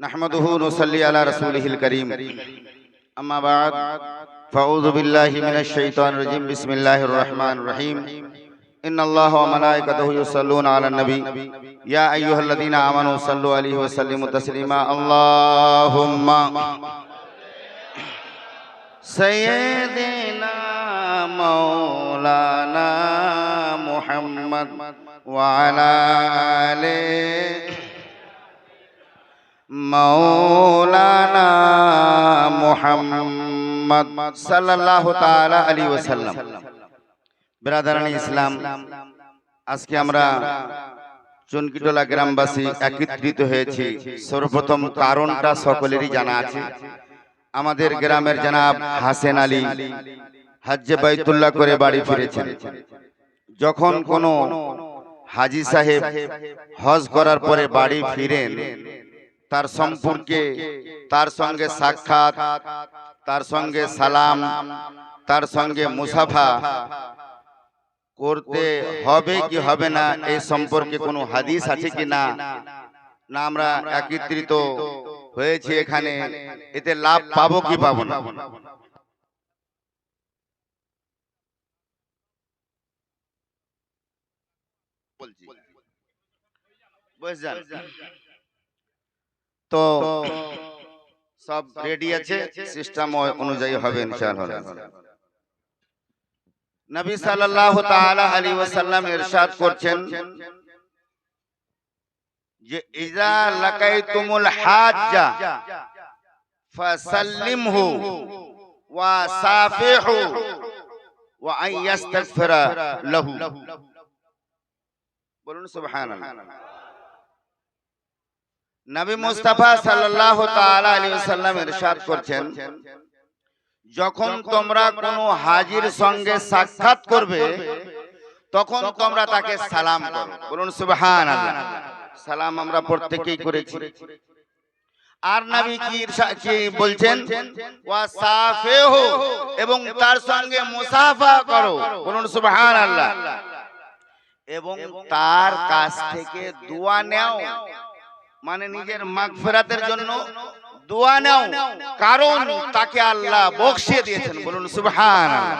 نحمده ونصلي على رسوله الكريم. أما بعد فأعوذ بالله من الشيطان الرجيم. بسم الله الرحمن الرحيم. إن الله وملائكته يصلون على النبي. يا أيها الذين آمنوا صلوا عليه وسلموا تسليما. اللهم سيدنا مولانا محمد وعلى آله মৌলানা মুহাম্মদ সাল্লাল্লাহু তাআলা আলাইহি ওয়াসাল্লাম। ব্রাদারানি ইসলাম, আজকে আমরা চুনকিটোলা গ্রামবাসী একত্রিত হয়েছি। সর্বপ্রথম কারণটা সকলেরই জানা আছে। আমাদের গ্রামের জনাব হাসেন আলী হজ্জে বাইতুল্লাহ করে বাড়ি ফিরেছেন। যখন কোনো হাজি সাহেব হজ করার পরে বাড়ি ফিরেন তার সম্পর্কে তার সঙ্গে সাক্ষাৎ তার সঙ্গে সালাম তার সঙ্গে মুসাফা করতে হবে কি হবে না এই সম্পর্কে কোনো হাদিস আছে কি না না আমরা একত্রিত হয়েছি এখানে। এতে লাভ পাবো কি পাবো না? বলছি। বুঝছেন? তো সব রেডি আছে সিস্টেম অনুযায়ী হবে ইনশাআল্লাহ। নবী সাল্লাল্লাহু তাআলা আলাইহি ওয়াসাল্লাম ইরশাদ করছেন যে ইজা লাকাইতুমুল হাজ্জা ফাসাল্লিমহু ওয়া সাফিহু ওয়া আন ইস্তাগফিরা লাহু। বলুন সুবহানাল্লাহ। নবী মুস্তাফা সাল্লাল্লাহু তাআলা আলাইহি ওয়াসাল্লাম ইরশাদ করছেন। যখন তোমরা কোনো হাজির সঙ্গে সাক্ষাৎ করবে তখন তোমরা তাকে সালাম করো। বলুন সুবহানাল্লাহ। সালাম আমরা প্রত্যেকই করেছি। আর নবী কি ইরশাদ কি বলছেন? ওয়া সাফিহু। এবং তার সঙ্গে মুসাফা করো। বলুন সুবহানাল্লাহ। এবং তার কাছ থেকে দোয়া নাও। মানে নিজের মাগফিরাতের জন্য দোয়া নাও। কারণ তাকে আল্লাহ বকশিয়ে দিয়েছেন। বলুন সুবহানাল্লাহ।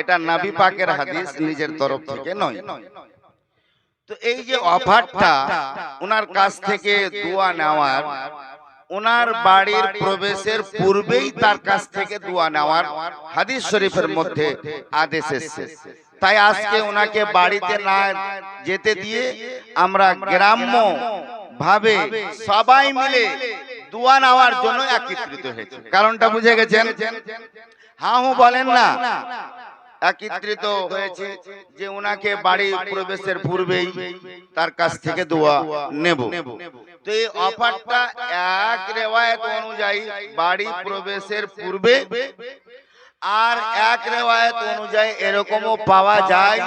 এটা নবী পাকের হাদিস নিজের তরফ থেকে নয়। তো এই যে অফারটা ওনার কাছ থেকে দোয়া নেওয়ার ওনার বাড়ির প্রবেশের পূর্বেই তার কাছ থেকে দোয়া নেওয়ার হাদিস শরীফের মধ্যে আদেশ এসেছে। তাই আজকে ওনাকে বাড়িতে না যেতে দিয়ে আমরা গ্রাম্য ভাবে সবাই মিলে দোয়া নেওয়ার জন্য একত্রিত হয়েছে। কারণটা বুঝে গেছেন? হ্যাঁ হু বলেন না। একত্রিত হয়েছে যে ওনাকে বাড়ি প্রবেশের পূর্বেই তার কাছ থেকে দোয়া নেব। তো এই অফারটা এক রেওয়ায়ত অনুযায়ী বাড়ি প্রবেশের পূর্বে আর এক রেওয়ায়ত অনুযায়ী এরকমও পাওয়া যায়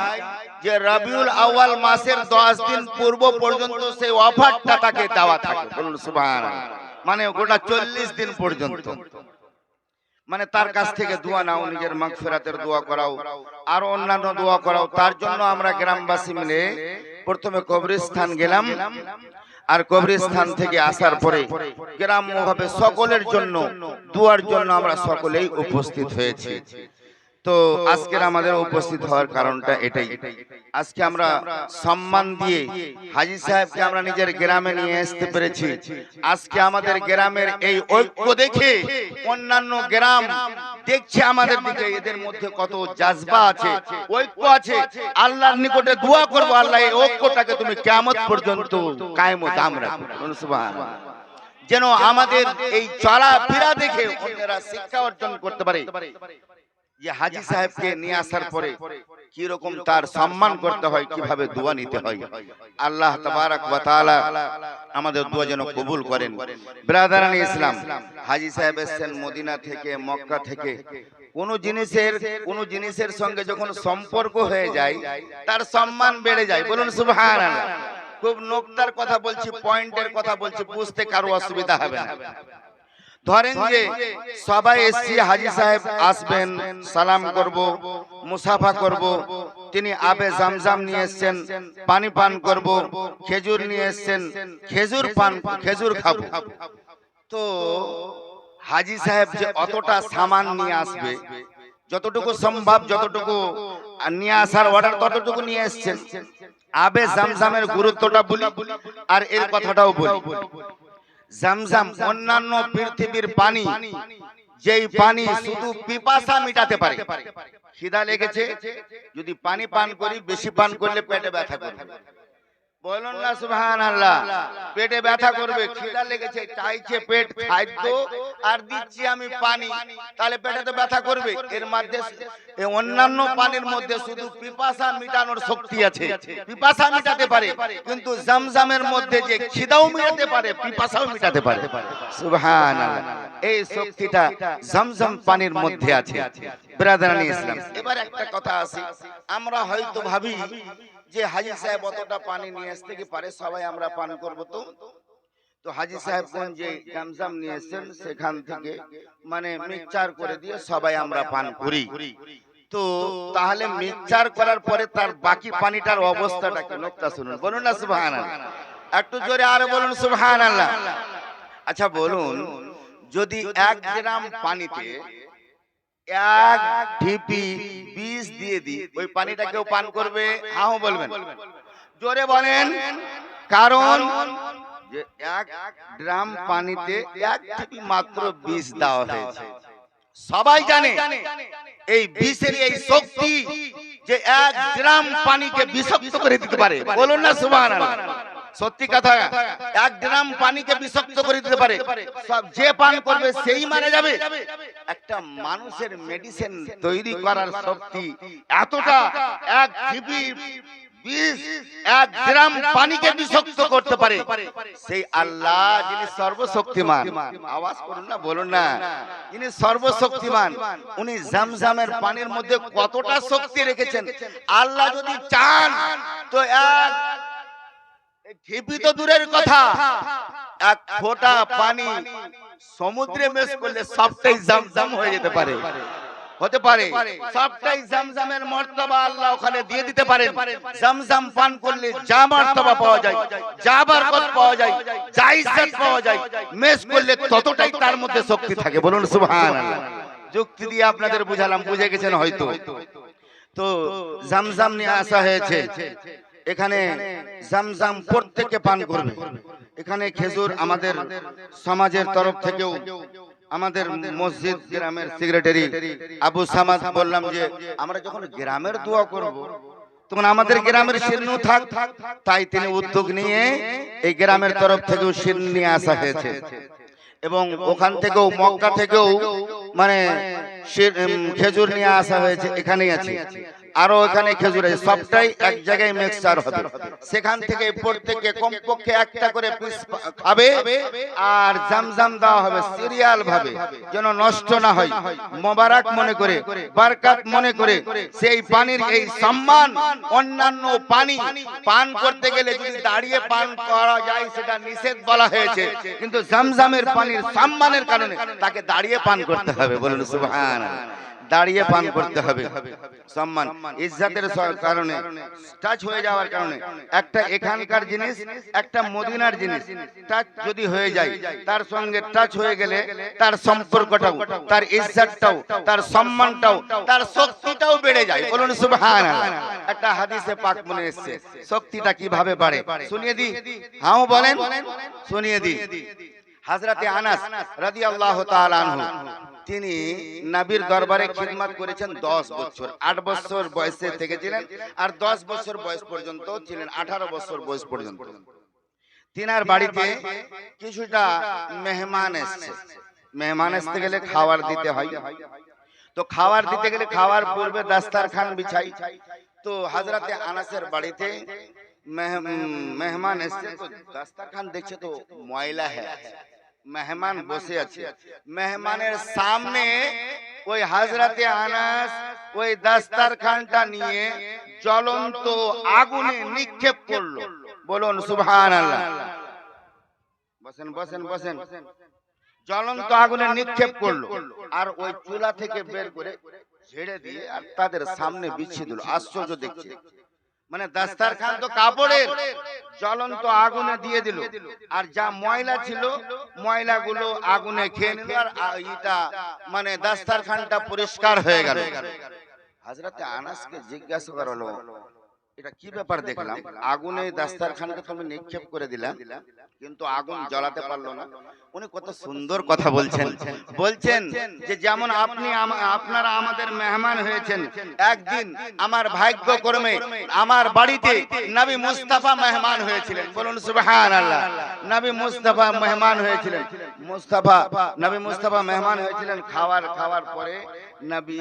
যে রবিউল আউয়াল মাসের দশ দিন পূর্ব পর্যন্ত সেই অফারটা তাকে দেওয়া থাকে। মানে গোটা চল্লিশ দিন পর্যন্ত। মানে তার কাছ থেকে দোয়া নাও, নিজের মাগফিরাতের দোয়া করাও, আর অন্যান্য দোয়া করাও। তার জন্য আমরা গ্রামবাসী মিলে প্রথমে কবরস্থান গেলাম। আর কবরস্থান থেকে আসার পরে গ্রাম্যভাবে সকলের জন্য দুয়ার জন্য আমরা সকলেই উপস্থিত হয়েছি। তো আজকের আমাদের উপস্থিত হওয়ার কারণটা এটাই। আজকে আমরা সম্মান দিয়ে হাজি সাহেবকে আমরা নিজের গ্রামে নিয়ে আসতে পেরেছি। আজকে আমাদের গ্রামের এই ঐক্য দেখে অন্যান্য গ্রাম দেখছে আমাদের দিকে, এদের মধ্যে কত জাজবা আছে, ঐক্য আছে। আল্লাহর নিকটে দোয়া করব, আল্লাহ, এই ঐক্যটাকে তুমি কিয়ামত পর্যন্ত কায়েম ও দাম রাখো। সুবহানাল্লাহ। যেন আমাদের এই চলা ফেরা দেখে অন্যরা শিক্ষা অর্জন করতে পারে। যে হাজি সাহেবকে নিয়ে আসার পরে কি রকম তার সম্মান করতে হয় কীভাবে দোয়া নিতে হয়? আল্লাহ তাবারাক ওয়া তাআলা আমাদের দোয়া যেন কবুল করেন। ব্রাদারানি ইসলাম হাজি সাহেব এসেছেন মদিনা থেকে মক্কা থেকে। কোন জিনিসের কোন জিনিসের সঙ্গে যখন সম্পর্ক হয়ে যায় তার সম্মান বেড়ে যায়। বলুন সুবহানাল্লাহ। খুব নোকতার কথা বলছি পয়েন্টের কথা বলছি বুঝতে কারও অসুবিধা হবে না। ধরেন যে সবাই এসছি হাজি সাহেব আসবেন সালাম করব মুসাফা করব তিনি আবে জামজাম নিয়ে এসছেন পানি পান করব খেজুর নিয়ে এসছেন খেজুর পান খেজুর খাব। তো হাজি সাহেব যে অতটা সামান নিয়ে আসবে যতটুকু সম্ভব যতটুকু নিয়ে আসার অর্ডার ততটুকু নিয়ে এসছেন। আবে জামজামের গুরুত্বটা বলি আর এর কথাটাও বলি। জামজাম অন্যান্য পৃথিবীর পানি, যেই পানি শুধু পিপাসা মিটাতে পারে। খিদা লেগেছে, যদি পানি পান করি, বেশি পান করলে পেটে ব্যথা করবে। বলুন না সুবহান আল্লাহ পেটে ব্যথা করবে খিদা লেগেছে চাইছে পেট খাদ্য আর দিচ্ছি আমি পানি তাহলে পেটে তো ব্যথা করবে। এর মধ্যে অন্যান্য পানির মধ্যে শুধু পিপাসা মিটানোর শক্তি আছে। পিপাসা মিটাতে পারে। কিন্তু জামজামের মধ্যে যে খিদাও মিটাতে পারে পিপাসাও মিটাতে পারে। সুবহান এই শক্তিটা জামজাম পানির মধ্যে আছে। ব্রাদারানি ইসলাম এবার একটা কথা আছে। আমরা হয়তো ভাবি যে হাজি সাহেব অতটা পানি নিয়ে আসতে কি পারে? সবাই আমরা পান করব তো? তো? হাজি সাহেব কোন যে জামজাম নিয়ে এসেছেন সেখান থেকে মানে মিক্সচার করে দিয়ে সবাই আমরা পান করি। তো তাহলে মিক্সচার করার পরে তার বাকি পানিটার অবস্থাটা কি? নোকতা শুনুন। বলুন না সুবহানাল্লাহ। একটু জোরে আরও বলুন সুবহানাল্লাহ। আচ্ছা বলুন যদি এক গ্রাম পানিতে এক ঢিপি বিষ দিয়ে দিই। ওই পানিটা কেউ পান করবে। হাও বলবেন। জোরে বলেন কারণ যে এক ড্রাম পানিতে এক ঢিপি মাত্র বিষ দেওয়া হয়েছে। সবাই জানে এই বিষের এই শক্তি যে এক গ্রাম পানিকে বিষাক্ত করে দিতে পারে। বলুন না সুবহানাল্লাহ। সত্যি কথা, এক গ্রাম পানিকে বিষাক্ত করে দিতে পারে। সব যে পান করবে সেই মারা যাবে। একটা মানুষের মেডিসিন তৈরি করার শক্তি এতটা, এক জিবি যিনি সর্বশক্তিমান পানির মধ্যে কতটা শক্তি রেখেছেন? আল্লাহ যদি চান, তো এক ঢিপি তো দূরের কথা। এক ফোঁটা পানি সমুদ্রে মেশ করলে সবটাই জামজাম হয়ে যেতে পারে। হতে পারে। সবটাই জামজামের মর্তবা আল্লাহ ওখানে দিয়ে দিতে পারেন। জামজাম পান করলে যা মর্তবা পাওয়া যায় যা বরকত পাওয়া যায় যা ইজ্জত পাওয়া যায় মেশ করলে ততটাই তার মধ্যে শক্তি থাকে। বলুন সুবহানাল্লাহ। যুক্তি দিয়ে আপনাদের বুঝালাম বুঝে গেছেন হয়তো। তো জামজাম নিয়ে আসা হয়েছে। এখানে জামজাম প্রত্যেকে পান করবে। এখানে খেজুর আমাদের সমাজের তরফ থেকেও আমাদের মসজিদ গ্রামের সেক্রেটারি আবু সামাদ বললাম যে আমরা যখন গ্রামের দোয়া করব তখন আমাদের গ্রামের শিরনু থাক থাক তাই তিনি উদ্যোগ নিয়ে এই গ্রামের তরফ থেকেও শির নিয়ে আসা হয়েছে। এবং ওখান থেকেও মক্কা থেকেও মানে উম, খেজুর নিয়ে আসা হয়েছে, এখানেই আছে। আরও এখানে খেজুর আছে। সবটাই এক জায়গায় মিক্সচার হবে। সেখান থেকে প্রত্যেককে কমপক্ষে একটা করে পিস খাবে আর জামজাম দেওয়া হবে সিরিয়াল ভাবে যেন নষ্ট না হয়। মোবারক মনে করে বারকাত মনে করে সেই পানির এই সম্মান অন্যান্য পানি পান করতে গেলে যদি দাঁড়িয়ে পান করা যায় সেটা নিষেধ বলা হয়েছে। কিন্তু জামজামের পানির সম্মানের কারণে তাকে দাঁড়িয়ে পান করতে হবে বলুন সুবহানাল্লাহ। দাঁড়িয়ে পান করতে হবে। সম্মান ইজ্জাতের কারণে টাচ হয়ে যাওয়ার কারণে একটা এখানকার জিনিস একটা মদিনার জিনিস টাচ যদি হয়ে যায় তার সঙ্গে টাচ হয়ে গেলে তার সম্পর্কটাও তার ইজ্জাতটাও তার সম্মানটাও তার শক্তিটাও বেড়ে যায়। বলুন সুবহানাল্লাহ। একটা হাদিসে পাক মনে এসেছে শক্তিটা কীভাবে বাড়ে? শুনিয়ে দি হাও বলেন। শুনিয়ে দি হাজরাতে আনাস তাআলা আনহু। তিনি নবীর দরবারে খিদমত করেছেন দশ বছর। আট বছর বয়সে থেকেছিলেন আর দশ বছর বয়স পর্যন্ত ছিলেন আঠারো বছর বয়স পর্যন্ত। তিনার বাড়িতে কিছুটা মেহমান এসছে। মেহমান আসতে গেলে খাবার দিতে হয়। তো খাবার দিতে গেলে খাওয়ার পূর্বে দাস্তারখান বিছাই। তো হাজরাতে আনাসের বাড়িতে মেহমান এসছে তো দাস্তারখান দেখছে তো ময়লা হ্যাঁ মেহমান বসে আছে মেহমানের সামনে ওই হাজরাতে আনাস ওই দাস্তারখানটা নিয়ে জ্বলন্ত আগুনে নিক্ষেপ করল বলুন সুবহানাল্লাহ বসেন বসেন বসেন জ্বলন্ত আগুনে নিক্ষেপ করল আর ওই চুলা থেকে বের করে ছেড়ে দিয়ে আর তাদের সামনে বিছিয়ে দিল আশ্চর্য দেখছে মানে দাস্তারখান তো কাপড়ের জ্বলন্ত আগুনে দিয়ে দিল। আর যা ময়লা ছিল ময়লাগুলো আগুনে খেয়ে নিল আর ইটা মানে দাস্তারখানটা পরিষ্কার হয়ে গেল। হাজরাতে আনাসকে জিজ্ঞাসা করল হলো এটা কি ব্যাপার দেখলাম? আগুনে দাস্তারখানটা তুমি নিক্ষেপ করে দিলাম কিন্তু আগুন জ্বালাতে পারল না। উনি কত সুন্দর কথা বলছেন। বলছেন। যে যেমন আপনি আমা- আপনারা আমাদের মেহমান হয়েছেন। একদিন আমার ভাগ্য কর্মে আমার বাড়িতে নবী মুস্তাফা মেহমান হয়েছিলেন। বলুন সুবহানাল্লাহ। নবী মুস্তাফা মেহমান হয়েছিলেন। মুস্তাফা, নবী মুস্তাফা মেহমান হয়েছিলেন খাওয়ার খাওয়ার পরে নবী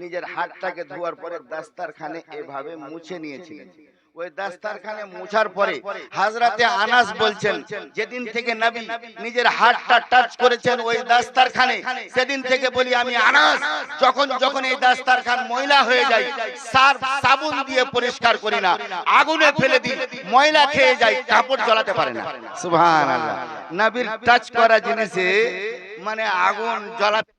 নিজের হাতটাকে ধোয়ার পরে দাস্তারখানে এভাবে মুছে নিয়েছিলেন। ওই দাস্তারখানে মুছার পরে হাজরাতে আনাস বলছেন যেদিন থেকে নবী নিজের হাতটা টাচ করেছেন ওই দাস্তারখানে সেদিন থেকে বলি আমি আনাস। যখন যখন এই দাস্তারখান ময়লা হয়ে যায় সার্ফ সাবুন দিয়ে পরিষ্কার করি না আগুনে ফেলে দিই ময়লা খেয়ে যায় কাপড় জ্বলাতে পারে না। সুবহানাল্লাহ। নবীর টাচ করা জিনিসে মানে আগুন জ্বলাতে